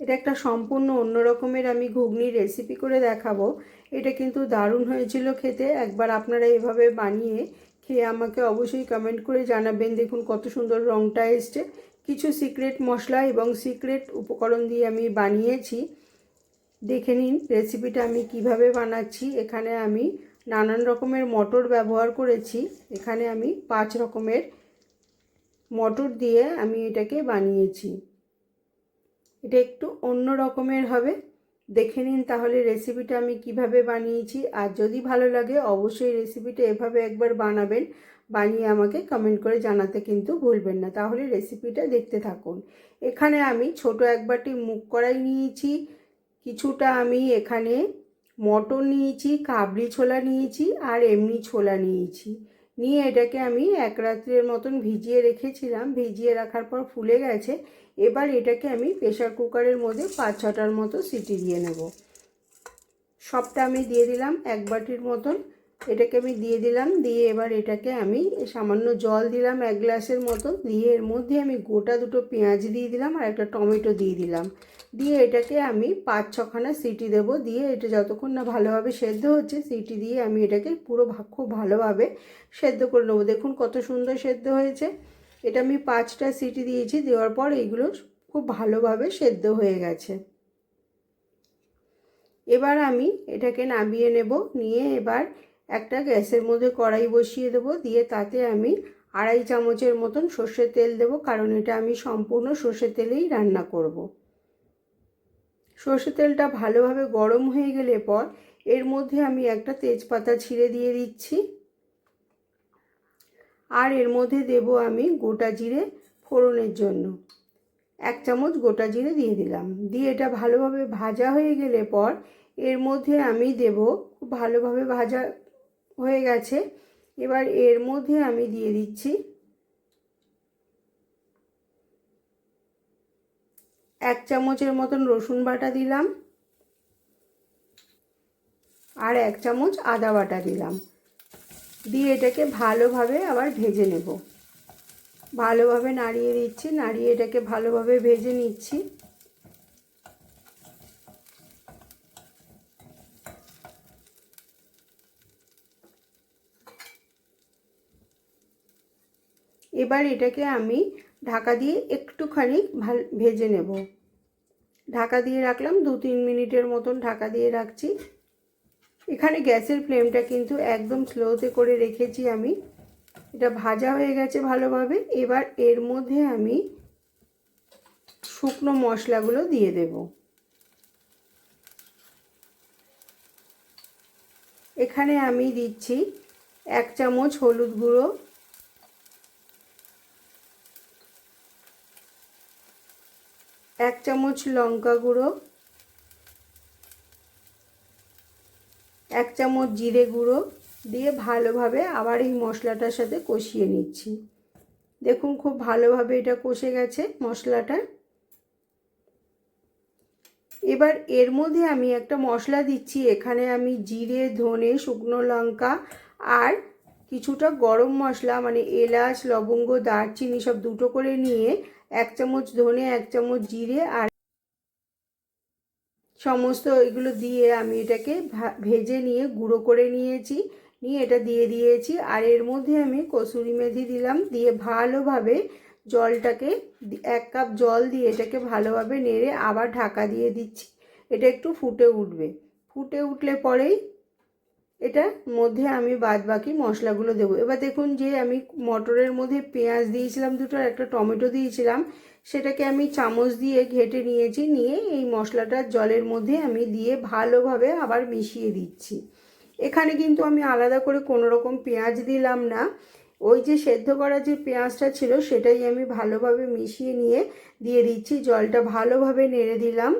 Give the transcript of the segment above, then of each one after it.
এটা একটা সম্পূর্ণ অন্য রকমের আমি ঘুগনির রেসিপি করে দেখাবো। এটা কিন্তু দারুণ হয়েছিল খেতে। একবার আপনারা এভাবে বানিয়ে খেয়ে আমাকে অবশ্যই কমেন্ট করে জানাবেন। দেখুন কত সুন্দর রঙটা এসছে। কিছু সিক্রেট মশলা এবং সিক্রেট উপকরণ দিয়ে আমি বানিয়েছি। দেখে নিন রেসিপিটা আমি কীভাবে বানাচ্ছি। এখানে আমি নানান রকমের মটর ব্যবহার করেছি। এখানে আমি পাঁচ রকমের মটর দিয়ে আমি এটাকে বানিয়েছি। এটা একটু অন্য রকমের হবে। দেখে নিন তাহলে রেসিপিটা আমি কীভাবে বানিয়েছি। আর যদি ভালো লাগে অবশ্যই রেসিপিটা এভাবে একবার বানাবেন। বানিয়ে আমাকে কমেন্ট করে জানাতে কিন্তু ভুলবেন না। তাহলে রেসিপিটা দেখতে থাকুন। এখানে আমি ছোট এক বাটি মুগ কড়াই নিয়েছি। কিছুটা আমি এখানে মটর নিয়েছি, কাবলি ছোলা নিয়েছি আর এমনি ছোলা নিয়েছি। নিয়ে এটাকে আমি এক রাত্রের মতন ভিজিয়ে রেখেছিলাম। ভিজিয়ে রাখার পর ফুলে গেছে। এবার এটাকে আমি প্রেশার কুকারের মধ্যে পাঁচ ছটার মতো সিটি দিয়ে নেব। সবটা আমি দিয়ে দিলাম এক বাটির মতন। এটাকে আমি দিয়ে দিলাম, দিয়ে এবার এটাকে আমি সামান্য জল দিলাম এক গ্লাসের মতো। দিয়ে এর মধ্যে আমি গোটা দুটো পেঁয়াজ দিয়ে দিলাম আর একটা টমেটো দিয়ে দিলাম। দিয়ে এটাকে আমি পাঁচ ছখানা সিটি দেব। দিয়ে এটা যতক্ষণ না ভালোভাবে সেদ্ধ হচ্ছে, সিটি দিয়ে আমি এটাকে পুরো খুব ভালোভাবে সেদ্ধ করে নেব। দেখুন কত সুন্দর সেদ্ধ হয়েছে। এটা আমি পাঁচটা সিটি দিয়েছি, দেওয়ার পর এইগুলো খুব ভালোভাবে সেদ্ধ হয়ে গেছে এবার আমি এটাকে নামিয়ে নেব, নিয়ে এবার একটা গ্যাসের মধ্যে কড়াই বসিয়ে দেবো, দিয়ে তাতে আমি আড়াই চামচের মতন সর্ষের তেল দেব, কারণ এটা আমি সম্পূর্ণ সর্ষের তেলেই রান্না করব। সর্ষের তেলটা ভালোভাবে গরম হয়ে গেলে পর এর মধ্যে আমি একটা তেজপাতা ছিঁড়ে দিয়ে দিচ্ছি আর এর মধ্যে দেব আমি গোটা জিরে ফোড়নের জন্য। এক চামচ গোটা জিরে দিয়ে দিলাম। দিয়ে এটা ভালোভাবে ভাজা হয়ে গেলে পর এর মধ্যে আমি দেব, খুব ভালোভাবে ভাজা হয়ে গেছে। এবার এর মধ্যে আমি দিয়ে দিচ্ছি এক চামচের মতন রসুন বাটা দিলাম আর এক চামচ আদা বাটা দিলাম। দিয়ে এটাকে ভালোভাবে আবার ভেজে নেব। ভালোভাবে নাড়িয়ে দিচ্ছি, নাড়িয়ে এটাকে ভালোভাবে ভেজে নিচ্ছি। এবার এটাকে আমি ঢাকা দিয়ে একটুখানি ভালো, ভেজে নেব। ঢাকা দিয়ে রাখলাম দু তিন মিনিটের মতন ঢাকা দিয়ে রাখছি। এখানে গ্যাসের ফ্লেমটা কিন্তু একদম স্লোতে করে রেখেছি আমি। এটা ভাজা হয়ে গেছে ভালোভাবে। এবার এর মধ্যে আমি শুকনো মশলাগুলো দিয়ে দেব। এখানে আমি দিচ্ছি এক চামচ হলুদ গুঁড়ো। এক চামচ লঙ্কা গুঁড়ো। এক চামচ জিরে গুঁড়ো দিয়ে ভালোভাবে আবার এই মশলাটার সাথে কষিয়ে নিচ্ছি। দেখুন খুব ভালোভাবে এটা কষে গেছে মশলাটা। এবার এর মধ্যে আমি একটা মশলা দিচ্ছি, এখানে আমি জিরে, ধনে, শুকনো লঙ্কা আর কিছুটা গরম মশলা মানে এলাচ, লবঙ্গ, দারচিনি সব দুটো করে নিয়ে এক চামচ ধনে, এক চামচ জিরে আর সমস্ত এগুলো দিয়ে আমি এটাকে ভেজে নিয়ে গুঁড়ো করে নিয়েছি, নিয়ে এটা দিয়ে দিয়েছি। আর এর মধ্যে আমি কসুরি মেধি দিলাম, দিয়ে ভালোভাবে জলটাকে এক কাপ জল দিয়ে এটাকে ভালোভাবে নেড়ে আবার ঢাকা দিয়ে দিচ্ছি। এটা একটু ফুটে উঠবে। ফুটে উঠলে পরেই এটার মধ্যে আমি বাদ বাকি মশলাগুলো দেবো। এবার দেখুন যে আমি মটরের মধ্যে পেঁয়াজ দিয়েছিলাম দুটো একটা টমেটো দিয়েছিলাম, সেটাকে আমি চামচ দিয়ে ঘেটে নিয়েছি, নিয়ে এই মশলাটা জলের মধ্যে আমি দিয়ে ভালোভাবে আবার মিশিয়ে দিচ্ছি। এখানে কিন্তু আমি আলাদা করে কোনো রকম পেঁয়াজ দিলাম না। ওই যে সেদ্ধ করা যে পেঁয়াজটা ছিল, সেটাই আমি ভালোভাবে মিশিয়ে নিয়ে দিয়ে দিচ্ছি। জলটা ভালোভাবে নেড়ে দিলাম।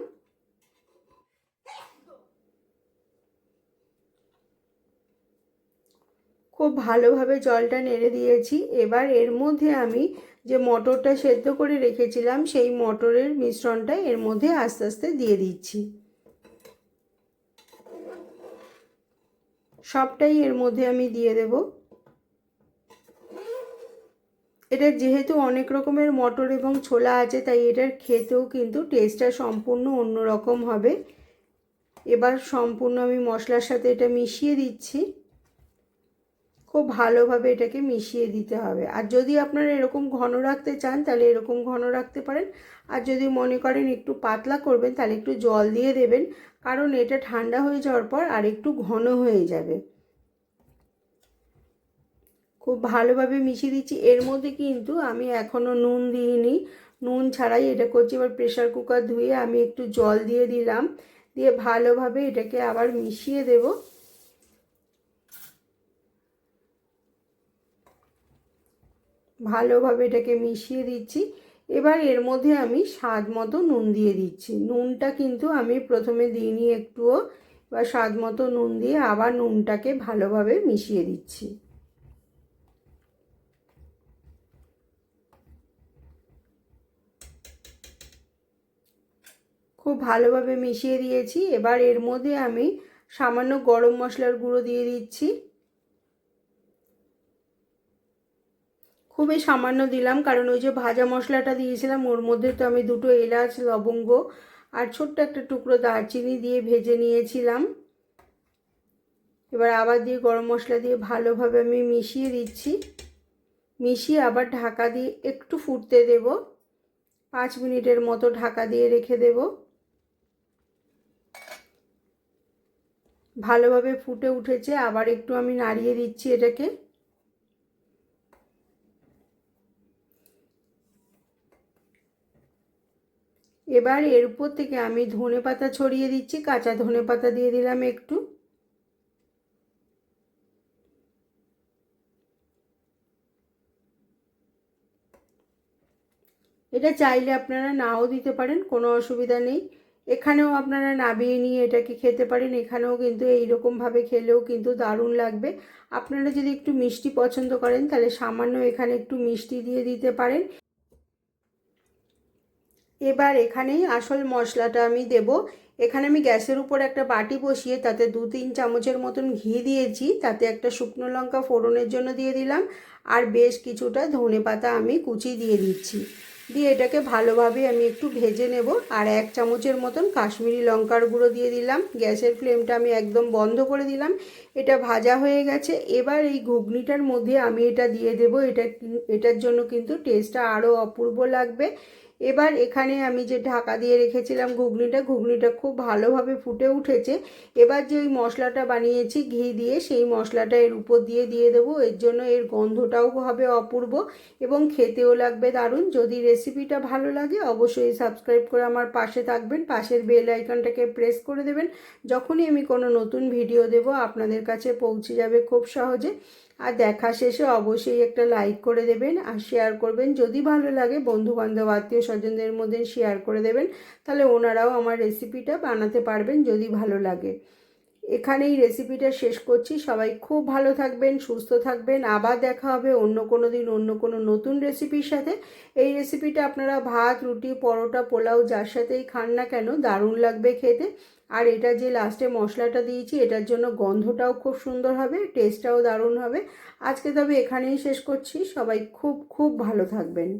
খুব ভালোভাবে জলটা নেড়ে দিয়েছি। এবার এর মধ্যে আমি যে মটরটা সেদ্ধ করে রেখেছিলাম, সেই মটরের মিশ্রণটা এর মধ্যে আস্তে আস্তে দিয়ে দিচ্ছি। সবটাই এর মধ্যে আমি দিয়ে দেব। এটা যেহেতু অনেক রকমের মটর এবং ছোলা আছে, তাই এটার খেতেও কিন্তু টেস্টটা সম্পূর্ণ অন্যরকম হবে। এবার সম্পূর্ণ আমি মশলার সাথে এটা মিশিয়ে দিচ্ছি। খুব ভালোভাবে এটাকে মিশিয়ে দিতে হবে। আর যদি আপনারা এরকম ঘন রাখতে চান, তাহলে এরকম ঘন রাখতে পারেন। আর যদি মনে করেন একটু পাতলা করবেন, তাহলে একটু জল দিয়ে দেবেন। কারণ এটা ঠান্ডা হয়ে যাওয়ার পর আর একটু ঘন হয়ে যাবে। খুব ভালোভাবে মিশিয়ে দিচ্ছি। এর মধ্যে কিন্তু আমি এখনও নুন দিইনি। নুন ছাড়াই এটা করছি। এবার প্রেশার কুকার ধুয়ে আমি একটু জল দিয়ে দিলাম। দিয়ে ভালোভাবে এটাকে আবার মিশিয়ে দেব। ভালোভাবে এটাকে মিশিয়ে দিচ্ছি। এবার এর মধ্যে আমি স্বাদ মতো নুন দিয়ে দিচ্ছি। নুনটা কিন্তু আমি প্রথমে দিইনি একটুও। বা স্বাদ মতো নুন দিয়ে আবার নুনটাকে ভালোভাবে মিশিয়ে দিচ্ছি। খুব ভালোভাবে মিশিয়ে দিয়েছি। এবার এর মধ্যে আমি সামান্য গরম মশলার গুঁড়ো দিয়ে দিচ্ছি। খুবই সামান্য দিলাম, কারণ ওই যে ভাজা মশলাটা দিয়েছিলাম, ওর মধ্যে তো আমি দুটো এলাচ, লবঙ্গ আর ছোট্ট একটা টুকরো দারচিনি দিয়ে ভেজে নিয়েছিলাম। এবার আবার দিয়ে গরম মশলা দিয়ে ভালোভাবে আমি মিশিয়ে দিচ্ছি। মিশিয়ে আবার ঢাকা দিয়ে একটু ফুটতে দেব। পাঁচ মিনিটের মতো ঢাকা দিয়ে রেখে দেবো। ভালোভাবে ফুটে উঠেছে, আবার একটু আমি নাড়িয়ে দিচ্ছি এটাকে। এবার এর উপর থেকে আমি ধনে পাতা ছড়িয়ে দিচ্ছি, কাঁচা ধনে পাতা দিয়ে দিলাম একটু। এটা চাইলে আপনারা নাও দিতে পারেন, কোনো অসুবিধা নেই। এখানেও আপনারা নাবিয়ে নিয়ে এটাকে খেতে পারেন, এখানেও কিন্তু এইরকমভাবে খেলেও কিন্তু দারুণ লাগবে। আপনারা যদি একটু মিষ্টি পছন্দ করেন, তাহলে সামান্য এখানে একটু মিষ্টি দিয়ে দিতে পারেন। এবার এখানেই আসল মশলাটা আমি দেব। এখানে আমি গ্যাসের উপর একটা বাটি বসিয়ে তাতে দু তিন চামচের মতন ঘি দিয়েছি। তাতে একটা শুকনো লঙ্কা ফোড়নের জন্য দিয়ে দিলাম। আর বেশ কিছুটা ধনে পাতা আমি কুচি দিয়ে দিচ্ছি। দিয়ে এটাকে ভালোভাবে আমি একটু ভেজে নেব। আর এক চামচের মতন কাশ্মীরি লঙ্কার গুঁড়ো দিয়ে দিলাম। গ্যাসের ফ্লেমটা আমি একদম বন্ধ করে দিলাম। এটা ভাজা হয়ে গেছে। এবার এই ঘুগনিটার মধ্যে আমি এটা দিয়ে দেব। এটা এটার জন্য কিন্তু টেস্টটা আরও অপূর্ব লাগবে। এবার এখানে আমি যে ঢাকা দিয়ে রেখেছিলাম ঘুগনিটা ঘুগনিটা খুব ভালোভাবে ফুটে উঠেছে। এবার যে ওই মশলাটা বানিয়েছি, ঘি দিয়ে, সেই মশলাটা এর উপর দিয়ে দিয়ে দেবো। এর জন্য এর গন্ধটাও হবে অপূর্ব এবং খেতেও লাগবে দারুণ। যদি রেসিপিটা ভালো লাগে, অবশ্যই সাবস্ক্রাইব করে আমার পাশে থাকবেন। পাশের বেল আইকনটাকে প্রেস করে দেবেন। যখনই আমি কোনো নতুন ভিডিও দেব, আপনাদের কাছে পৌঁছে যাবে খুব সহজে। আর দেখা শেষে অবশ্যই একটা লাইক করে দেবেন আর শেয়ার করবেন। যদি ভালো লাগে, বন্ধুবান্ধব, আত্মীয় স্বজনদের মধ্যে শেয়ার করে দেবেন। তাহলে ওনারাও আমার রেসিপিটা বানাতে পারবেন যদি ভালো লাগে। এখানেই রেসিপিটা শেষ করছি। সবাই খুব ভালো থাকবেন, সুস্থ থাকবেন। আবার দেখা হবে অন্য কোনো দিন, অন্য কোনো নতুন রেসিপির সাথে। এই রেসিপিটা আপনারা ভাত, রুটি, পরোটা, পোলাও, যার সাথেই খান না কেন, দারুণ লাগবে খেতে। আর এটা যে লাস্টে মশলাটা দিয়েছি, এটার জন্য গন্ধটাও খুব সুন্দর হবে টেস্টটাও দারুণ হবে। আজকে তবে এখানেই শেষ করছি। সবাই খুব খুব ভালো থাকবেন।